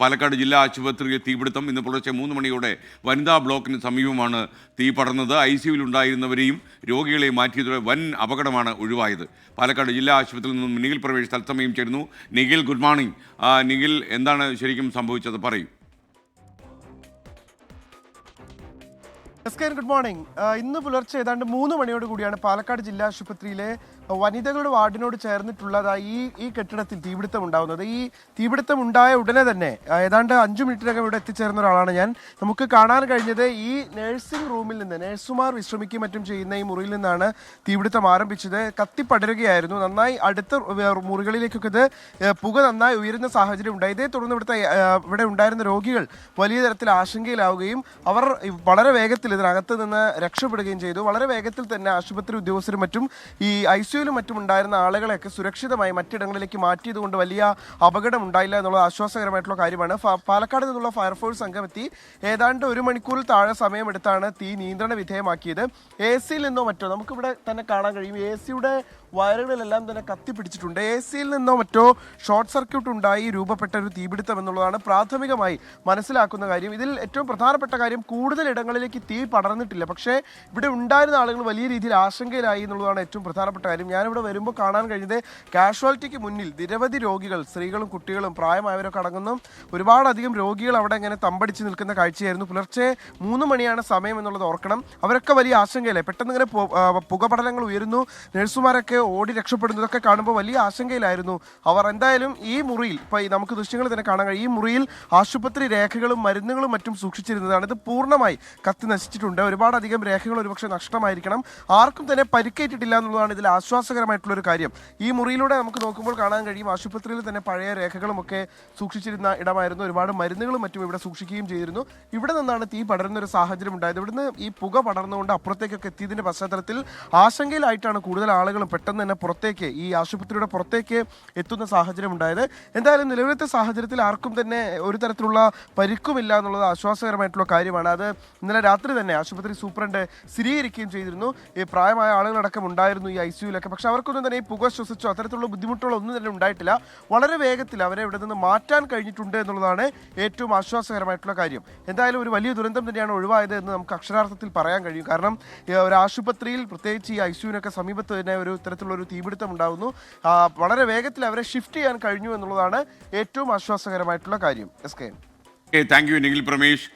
പാലക്കാട് ജില്ലാ ആശുപത്രിയിൽ തീപിടുത്തം. ഇന്ന് പുലർച്ചെ മൂന്ന് മണിയോടെ വനിതാ ബ്ലോക്കിന് സമീപമാണ് തീ പടർന്നത്. ഐ സിയുവിൽ ഉണ്ടായിരുന്നവരെയും രോഗികളെയും മാറ്റിയതോടെ വൻ അപകടമാണ് ഒഴിവായത്. പാലക്കാട് ജില്ലാ ആശുപത്രിയിൽ നിന്നും നിഖിൽ പ്രവേശ് തത്സമയം ചേരുന്നു. നിഖിൽ ഗുഡ് മോർണിംഗ് നിഖിൽ എന്താണ് ശരിക്കും സംഭവിച്ചത്? പറയൂ. എസ് കെ ഗുഡ് മോർണിംഗ് ഇന്ന് പുലർച്ചെ ഏതാണ്ട് മൂന്ന് മണിയോട് കൂടിയാണ് പാലക്കാട് ജില്ലാ ആശുപത്രിയിലെ വനിതകളുടെ വാർഡിനോട് ചേർന്നിട്ടുള്ളതായി ഈ ഈ കെട്ടിടത്തിൽ തീപിടുത്തം ഉണ്ടാവുന്നത്. ഈ തീപിടുത്തം ഉണ്ടായ ഉടനെ തന്നെ ഏതാണ്ട് അഞ്ചു മിനിറ്റിനകം ഇവിടെ എത്തിച്ചേർന്ന ഒരാളാണ് ഞാൻ. നമുക്ക് കാണാൻ കഴിഞ്ഞത് ഈ നഴ്സിംഗ് റൂമിൽ നിന്ന് നഴ്സുമാർ വിശ്രമിക്കുകയും മറ്റും ചെയ്യുന്ന ഈ മുറിയിൽ നിന്നാണ് തീപിടുത്തം ആരംഭിച്ചത്. കത്തിപ്പടരുകയായിരുന്നു നന്നായി അടുത്ത മുറികളിലേക്കൊക്കെ ഇത് പുക നന്നായി ഉയരുന്ന സാഹചര്യം ഉണ്ട് ഇതേ തുടർന്ന് ഇവിടുത്തെ ഇവിടെ ഉണ്ടായിരുന്ന രോഗികൾ വലിയ തരത്തിൽ ആശങ്കയിലാവുകയും അവർ വളരെ വേഗത്തിൽ ഇതിനകത്ത് നിന്ന് രക്ഷപ്പെടുകയും ചെയ്തു. വളരെ വേഗത്തിൽ തന്നെ ആശുപത്രി ഉദ്യോഗസ്ഥരും മറ്റും ഈ ഐ സിയുലും മറ്റും ഉണ്ടായിരുന്ന ആളുകളെയൊക്കെ സുരക്ഷിതമായി മറ്റിടങ്ങളിലേക്ക് മാറ്റിയതുകൊണ്ട് വലിയ അപകടം ഉണ്ടായില്ല എന്നുള്ളത് ആശ്വാസകരമായിട്ടുള്ള കാര്യമാണ്. പാലക്കാട് നിന്നുള്ള ഫയർഫോഴ്സ് സംഘം എത്തി ഏതാണ്ട് ഒരു മണിക്കൂറിൽ താഴെ സമയമെടുത്താണ് തീ നിയന്ത്രണ വിധേയമാക്കിയത്. എ സിയിൽ നിന്നോ മറ്റോ? നമുക്കിവിടെ തന്നെ കാണാൻ കഴിയും. എ സിയുടെ വയറുകളിലെല്ലാം തന്നെ കത്തിപ്പിടിച്ചിട്ടുണ്ട്. എ സിയിൽ നിന്നോ മറ്റോ ഷോർട്ട് സർക്യൂട്ട് ഉണ്ടായി രൂപപ്പെട്ട ഒരു തീപിടുത്തം എന്നുള്ളതാണ് പ്രാഥമികമായി മനസ്സിലാക്കുന്ന കാര്യം. ഇതിൽ ഏറ്റവും പ്രധാനപ്പെട്ട കാര്യം കൂടുതൽ ഇടങ്ങളിലേക്ക് തീ പടർന്നിട്ടില്ല. പക്ഷേ ഇവിടെ ഉണ്ടായിരുന്ന ആളുകൾ വലിയ രീതിയിൽ ആശങ്കയിലായി എന്നുള്ളതാണ് ഏറ്റവും പ്രധാനപ്പെട്ട കാര്യം. ഞാനിവിടെ വരുമ്പോൾ കാണാൻ കഴിഞ്ഞത് കാഷ്വാലിറ്റിക്ക് മുന്നിൽ നിരവധി രോഗികൾ സ്ത്രീകളും കുട്ടികളും പ്രായമായവരൊക്കെ അടങ്ങുന്ന ഒരുപാടധികം രോഗികൾ അവിടെ ഇങ്ങനെ തമ്പടിച്ച് നിൽക്കുന്ന കാഴ്ചയായിരുന്നു. പുലർച്ചെ മൂന്ന് മണിയാണ് സമയം എന്നുള്ളത് ഓർക്കണം. അവരൊക്കെ വലിയ ആശങ്കയല്ലേ പെട്ടെന്ന് ഇങ്ങനെ പുകപടലങ്ങൾ ഉയരുന്നു. നഴ്സുമാരൊക്കെ ഓടി രക്ഷപ്പെടുന്നതൊക്കെ കാണുമ്പോൾ വലിയ ആശങ്കയിലായിരുന്നു. അവർ എന്തായാലും ഈ മുറിയിൽ ഇപ്പൊ നമുക്ക് ദൃശ്യങ്ങൾ തന്നെ കാണാൻ കഴിയും. ഈ മുറിയിൽ ആശുപത്രി രേഖകളും മരുന്നുകളും മറ്റും സൂക്ഷിച്ചിരുന്നതാണ്. ഇത് പൂർണമായി കത്തി നശിച്ചിട്ടുണ്ട്. ഒരുപാടധികം രേഖകൾ ഒരുപക്ഷെ നഷ്ടമായിരിക്കണം. ആർക്കും തന്നെ പരിക്കേറ്റിട്ടില്ല എന്നുള്ളതാണ് ഇതിൽ ആശ്വാസകരമായിട്ടുള്ള ഒരു കാര്യം. ഈ മുറിയിലൂടെ നമുക്ക് നോക്കുമ്പോൾ കാണാൻ കഴിയും ആശുപത്രിയിൽ തന്നെ പഴയ രേഖകളും ഒക്കെ സൂക്ഷിച്ചിരുന്ന ഇടമായിരുന്നു. ഒരുപാട് മരുന്നുകളും മറ്റും ഇവിടെ സൂക്ഷിക്കുകയും ചെയ്തിരുന്നു. ഇവിടെ നിന്നാണ് തീ പടരുന്ന ഒരു സാഹചര്യം ഉണ്ടായത്. ഇവിടുന്ന് ഈ പുക പടർന്നുകൊണ്ട് അപ്പുറത്തേക്കൊക്കെ എത്തിയതിന്റെ പശ്ചാത്തലത്തിൽ ആശങ്കയിലായിട്ടാണ് കൂടുതൽ ആളുകളും പെട്ടെന്ന് തന്നെ പുറത്തേക്ക് ഈ ആശുപത്രിയുടെ പുറത്തേക്ക് എത്തുന്ന സാഹചര്യം ഉണ്ടായത്. എന്തായാലും നിലവിലത്തെ സാഹചര്യത്തിൽ ആർക്കും തന്നെ ഒരു തരത്തിലുള്ള പരിക്കുമില്ല എന്നുള്ളത് ആശ്വാസകരമായിട്ടുള്ള കാര്യമാണ്. അത് ഇന്നലെ രാത്രി തന്നെ ആശുപത്രി സൂപ്രണ്ട് സ്ഥിരീകരിക്കുകയും ചെയ്തിരുന്നു. ഈ പ്രായമായ ആളുകളടക്കം ഉണ്ടായിരുന്നു ഈ ഐ സിയുലൊക്കെ പക്ഷെ അവർക്കൊന്നും തന്നെ ഈ പുക ശ്വസിച്ചോ അത്തരത്തിലുള്ള ബുദ്ധിമുട്ടുകളോ ഒന്നും തന്നെ ഉണ്ടായിട്ടില്ല. വളരെ വേഗത്തിൽ അവരെ ഇവിടെ നിന്ന് മാറ്റാൻ കഴിഞ്ഞിട്ടുണ്ട് എന്നുള്ളതാണ് ഏറ്റവും ആശ്വാസകരമായിട്ടുള്ള കാര്യം. എന്തായാലും ഒരു വലിയ ദുരന്തം തന്നെയാണ് ഒഴിവായത് എന്ന് നമുക്ക് അക്ഷരാർത്ഥത്തിൽ പറയാൻ കഴിയും. കാരണം ഒരു ആശുപത്രിയിൽ പ്രത്യേകിച്ച് ഈ ഐ സിയുവിനൊക്കെ സമീപത്ത് തന്നെ ഒരു തരത്തിലുള്ള ഒരു തീപിടുത്തം ഉണ്ടാകുന്നു വളരെ വേഗത്തിൽ അവരെ ഷിഫ്റ്റ് ചെയ്യാൻ കഴിഞ്ഞു എന്നുള്ളതാണ് ഏറ്റവും ആശ്വാസകരമായിട്ടുള്ള കാര്യം. S K thank you Nikhil Pramesh